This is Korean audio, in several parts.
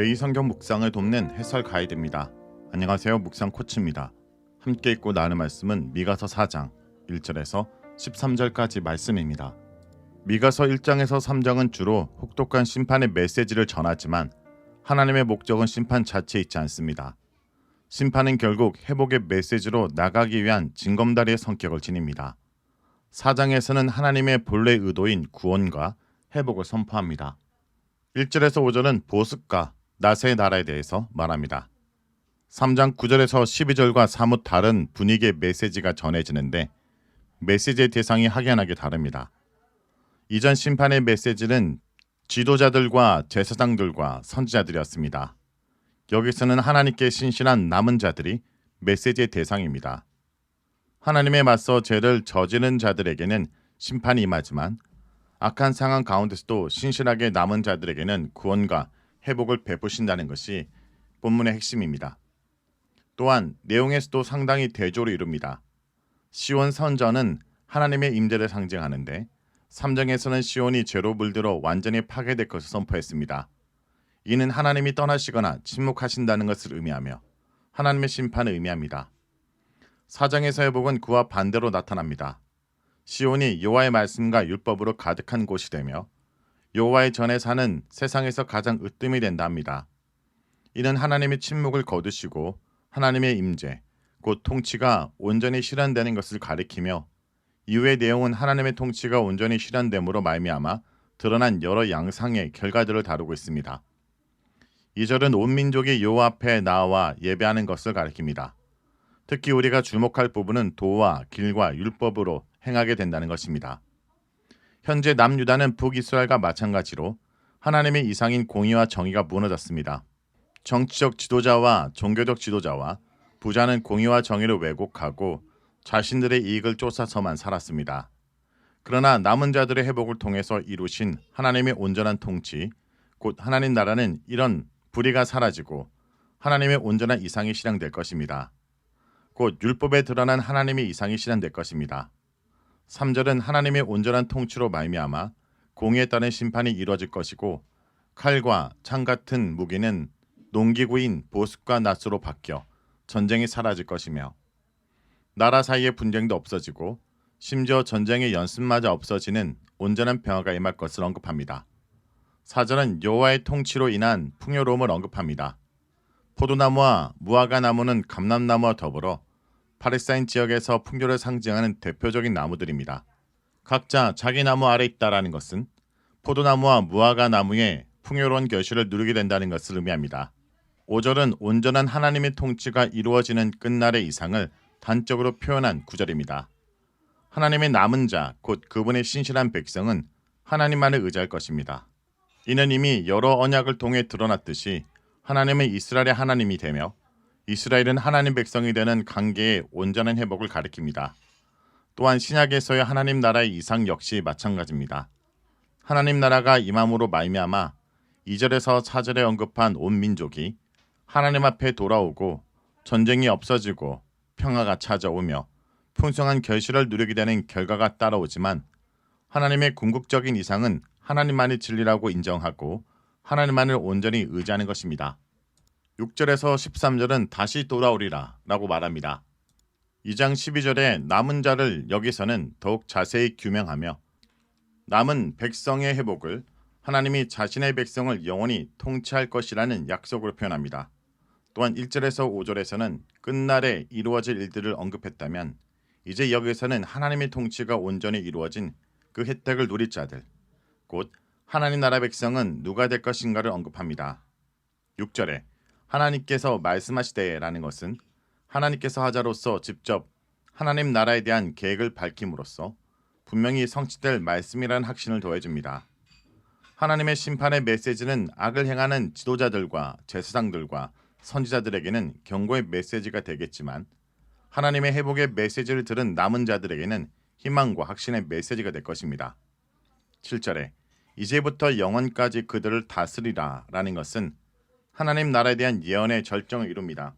매일 성경 묵상을 돕는 해설 가이드입니다. 안녕하세요. 묵상 코치입니다. 함께 읽고 나누는 말씀은 미가서 4장 1절에서 13절까지 말씀입니다. 미가서 1장에서 3장은 주로 혹독한 심판의 메시지를 전하지만 하나님의 목적은 심판 자체에 있지 않습니다. 심판은 결국 회복의 메시지로 나가기 위한 징검다리의 성격을 지닙니다. 4장에서는 하나님의 본래 의도인 구원과 회복을 선포합니다. 1절에서 5절은 보습과 나세의 나라에 대해서 말합니다. 3장 9절에서 12절과 사뭇 다른 분위기의 메시지가 전해지는데 메시지의 대상이 확연하게 다릅니다. 이전 심판의 메시지는 지도자들과 제사장들과 선지자들이었습니다. 여기서는 하나님께 신실한 남은 자들이 메시지의 대상입니다. 하나님에 맞서 죄를 저지른 자들에게는 심판이 임하지만 악한 상황 가운데서도 신실하게 남은 자들에게는 구원과 회복을 베푸신다는 것이 본문의 핵심입니다. 또한 내용에서도 상당히 대조를 이룹니다. 시온 선전은 하나님의 임재를 상징하는데 3장에서는 시온이 죄로 물들어 완전히 파괴될 것을 선포했습니다. 이는 하나님이 떠나시거나 침묵하신다는 것을 의미하며 하나님의 심판을 의미합니다. 4장에서 회복은 그와 반대로 나타납니다. 시온이 여호와의 말씀과 율법으로 가득한 곳이 되며 여호와의 전에 사는 세상에서 가장 으뜸이 된다 합니다. 이는 하나님의 침묵을 거두시고 하나님의 임재, 곧 통치가 온전히 실현되는 것을 가리키며 이후의 내용은 하나님의 통치가 온전히 실현됨으로 말미암아 드러난 여러 양상의 결과들을 다루고 있습니다. 2절은 온 민족이 여호와 앞에 나와 예배하는 것을 가리킵니다. 특히 우리가 주목할 부분은 도와 길과 율법으로 행하게 된다는 것입니다. 현재 남유다는 북이스라엘과 마찬가지로 하나님의 이상인 공의와 정의가 무너졌습니다. 정치적 지도자와 종교적 지도자와 부자는 공의와 정의를 왜곡하고 자신들의 이익을 쫓아서만 살았습니다. 그러나 남은 자들의 회복을 통해서 이루신 하나님의 온전한 통치, 곧 하나님 나라는 이런 불의가 사라지고 하나님의 온전한 이상이 실현될 것입니다. 곧 율법에 드러난 하나님의 이상이 실현될 것입니다. 3절은 하나님의 온전한 통치로 말미암아 공의에 따른 심판이 이루어질 것이고 칼과 창 같은 무기는 농기구인 보습과 낫으로 바뀌어 전쟁이 사라질 것이며 나라 사이의 분쟁도 없어지고 심지어 전쟁의 연습마저 없어지는 온전한 평화가 임할 것을 언급합니다. 4절은 여호와의 통치로 인한 풍요로움을 언급합니다. 포도나무와 무화과 나무는 감람나무와 더불어 파레사인 지역에서 풍요를 상징하는 대표적인 나무들입니다. 각자 자기 나무 아래 있다라는 것은 포도나무와 무화과 나무의 풍요로운 결실을 누리게 된다는 것을 의미합니다. 5절은 온전한 하나님의 통치가 이루어지는 끝날의 이상을 단적으로 표현한 구절입니다. 하나님의 남은 자, 곧 그분의 신실한 백성은 하나님만을 의지할 것입니다. 이는 이미 여러 언약을 통해 드러났듯이 하나님은 이스라엘의 하나님이 되며 이스라엘은 하나님 백성이 되는 관계의 온전한 회복을 가리킵니다. 또한 신약에서의 하나님 나라의 이상 역시 마찬가지입니다. 하나님 나라가 임함으로 말미암아 2절에서 4절에 언급한 온 민족이 하나님 앞에 돌아오고 전쟁이 없어지고 평화가 찾아오며 풍성한 결실을 누리게 되는 결과가 따라오지만 하나님의 궁극적인 이상은 하나님만이 진리라고 인정하고 하나님만을 온전히 의지하는 것입니다. 6절에서 13절은 다시 돌아오리라 라고 말합니다. 2장 12절에 남은 자를 여기서는 더욱 자세히 규명하며 남은 백성의 회복을 하나님이 자신의 백성을 영원히 통치할 것이라는 약속으로 표현합니다. 또한 1절에서 5절에서는 끝날에 이루어질 일들을 언급했다면 이제 여기서는 하나님의 통치가 온전히 이루어진 그 혜택을 누릴 자들, 곧 하나님 나라 백성은 누가 될 것인가를 언급합니다. 6절에 하나님께서 말씀하시되라는 것은 하나님께서 하자로서 직접 하나님 나라에 대한 계획을 밝힘으로써 분명히 성취될 말씀이라는 확신을 더해줍니다. 하나님의 심판의 메시지는 악을 행하는 지도자들과 제사장들과 선지자들에게는 경고의 메시지가 되겠지만 하나님의 회복의 메시지를 들은 남은 자들에게는 희망과 확신의 메시지가 될 것입니다. 7절에 이제부터 영원까지 그들을 다스리라 라는 것은 하나님 나라에 대한 예언의 절정을 이룹니다.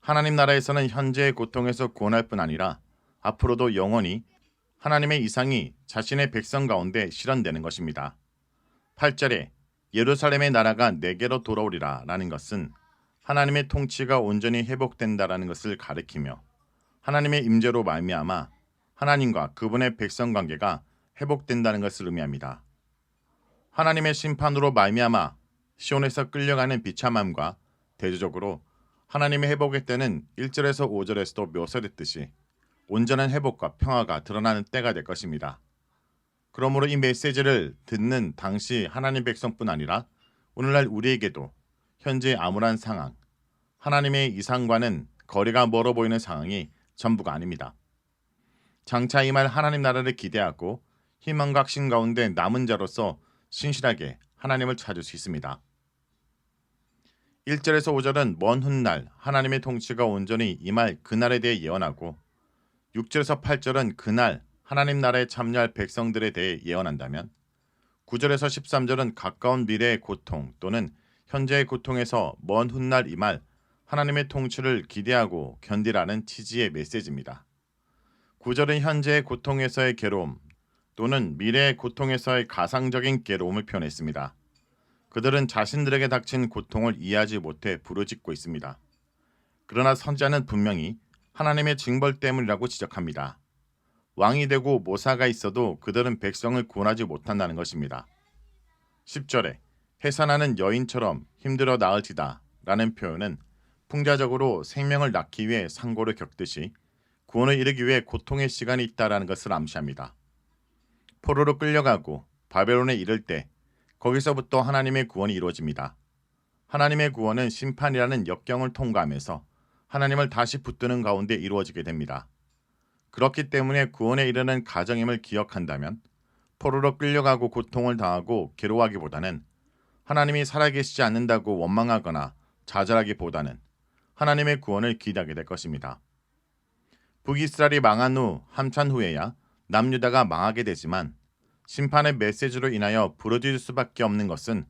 하나님 나라에서는 현재의 고통에서 구원할 뿐 아니라 앞으로도 영원히 하나님의 이상이 자신의 백성 가운데 실현되는 것입니다. 8절에 예루살렘의 나라가 내게로 돌아오리라 라는 것은 하나님의 통치가 온전히 회복된다라는 것을 가리키며 하나님의 임재로 말미암아 하나님과 그분의 백성 관계가 회복된다는 것을 의미합니다. 하나님의 심판으로 말미암아 시온에서 끌려가는 비참함과 대조적으로 하나님의 회복의 때는 1절에서 5절에서도 묘사됐듯이 온전한 회복과 평화가 드러나는 때가 될 것입니다. 그러므로 이 메시지를 듣는 당시 하나님 백성뿐 아니라 오늘날 우리에게도 현재 암울한 상황, 하나님의 이상과는 거리가 멀어 보이는 상황이 전부가 아닙니다. 장차 이말 하나님 나라를 기대하고 희망과 확신 가운데 남은 자로서 신실하게 하나님을 찾을 수 있습니다. 1절에서 5절은 먼 훗날 하나님의 통치가 온전히 임할 그날에 대해 예언하고 6절에서 8절은 그날 하나님 나라에 참여할 백성들에 대해 예언한다면 9절에서 13절은 가까운 미래의 고통 또는 현재의 고통에서 먼 훗날 임할 하나님의 통치를 기대하고 견디라는 취지의 메시지입니다. 9절은 현재의 고통에서의 괴로움 또는 미래의 고통에서의 가상적인 괴로움을 표현했습니다. 그들은 자신들에게 닥친 고통을 이해하지 못해 부르짖고 있습니다. 그러나 선자는 분명히 하나님의 징벌 때문이라고 지적합니다. 왕이 되고 모사가 있어도 그들은 백성을 구원하지 못한다는 것입니다. 10절에 해산하는 여인처럼 힘들어 나을지다 라는 표현은 풍자적으로 생명을 낳기 위해 상고를 겪듯이 구원을 이루기 위해 고통의 시간이 있다라는 것을 암시합니다. 포로로 끌려가고 바벨론에 이를 때 거기서부터 하나님의 구원이 이루어집니다. 하나님의 구원은 심판이라는 역경을 통과하면서 하나님을 다시 붙드는 가운데 이루어지게 됩니다. 그렇기 때문에 구원에 이르는 가정임을 기억한다면 포로로 끌려가고 고통을 당하고 괴로워하기보다는 하나님이 살아계시지 않는다고 원망하거나 좌절하기보다는 하나님의 구원을 기대하게 될 것입니다. 북이스라엘이 망한 후 한참 후에야 남유다가 망하게 되지만 심판의 메시지로 인하여 부러질 수밖에 없는 것은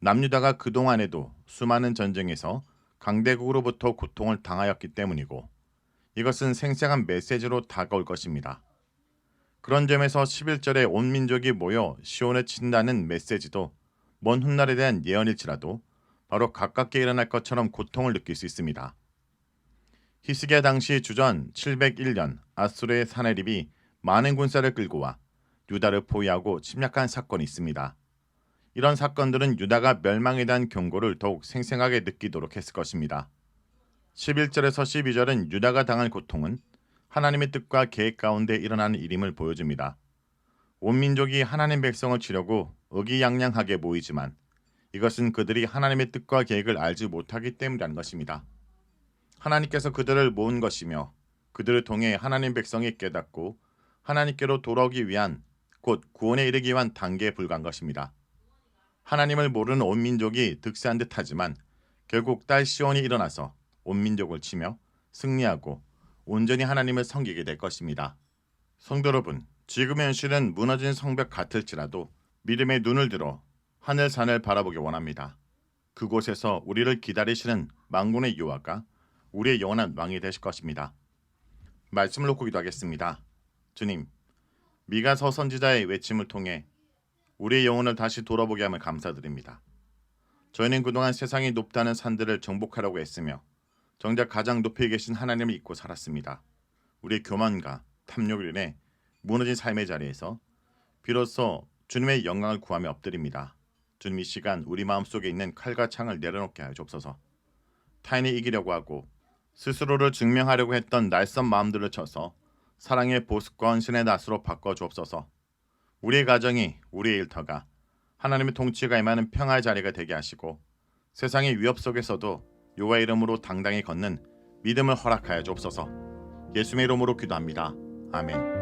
남유다가 그동안에도 수많은 전쟁에서 강대국으로부터 고통을 당하였기 때문이고 이것은 생생한 메시지로 다가올 것입니다. 그런 점에서 11절에 온 민족이 모여 시온에 친다는 메시지도 먼 훗날에 대한 예언일지라도 바로 가깝게 일어날 것처럼 고통을 느낄 수 있습니다. 히스기야 당시 주전 701년 아수르의 사내립이 많은 군사를 끌고 와 유다를 포위하고 침략한 사건이 있습니다. 이런 사건들은 유다가 멸망에 대한 경고를 더욱 생생하게 느끼도록 했을 것입니다. 11절에서 12절은 유다가 당할 고통은 하나님의 뜻과 계획 가운데 일어나는 일임을 보여줍니다. 온 민족이 하나님 백성을 치려고 의기양양하게 모이지만 이것은 그들이 하나님의 뜻과 계획을 알지 못하기 때문이라는 것입니다. 하나님께서 그들을 모은 것이며 그들을 통해 하나님 백성이 깨닫고 하나님께로 돌아오기 위한 곧 구원에 이르기 위한 단계에 불과한 것입니다. 하나님을 모르는 온 민족이 득세한 듯하지만 결국 딸 시온이 일어나서 온 민족을 치며 승리하고 온전히 하나님을 섬기게 될 것입니다. 성도 여러분, 지금의 현실은 무너진 성벽 같을지라도 믿음의 눈을 들어 하늘 산을 바라보기 원합니다. 그곳에서 우리를 기다리시는 망군의 여호와가 우리의 영원한 왕이 되실 것입니다. 말씀을 놓고 기도하겠습니다. 주님, 미가서 선지자의 외침을 통해 우리의 영혼을 다시 돌아보게 함을 감사드립니다. 저희는 그동안 세상이 높다는 산들을 정복하려고 했으며 정작 가장 높이 계신 하나님을 잊고 살았습니다. 우리의 교만과 탐욕을 인해 무너진 삶의 자리에서 비로소 주님의 영광을 구하며 엎드립니다. 주님 이 시간 우리 마음속에 있는 칼과 창을 내려놓게 하여 주옵소서. 타인이 이기려고 하고 스스로를 증명하려고 했던 날선 마음들을 쳐서 사랑의 보습과 헌신의 낫으로 바꿔 주옵소서. 우리의 가정이 우리의 일터가 하나님의 통치가 임하는 평화의 자리가 되게 하시고 세상의 위협 속에서도 요와 이름으로 당당히 걷는 믿음을 허락하여 주옵소서. 예수의 이름으로 기도합니다. 아멘.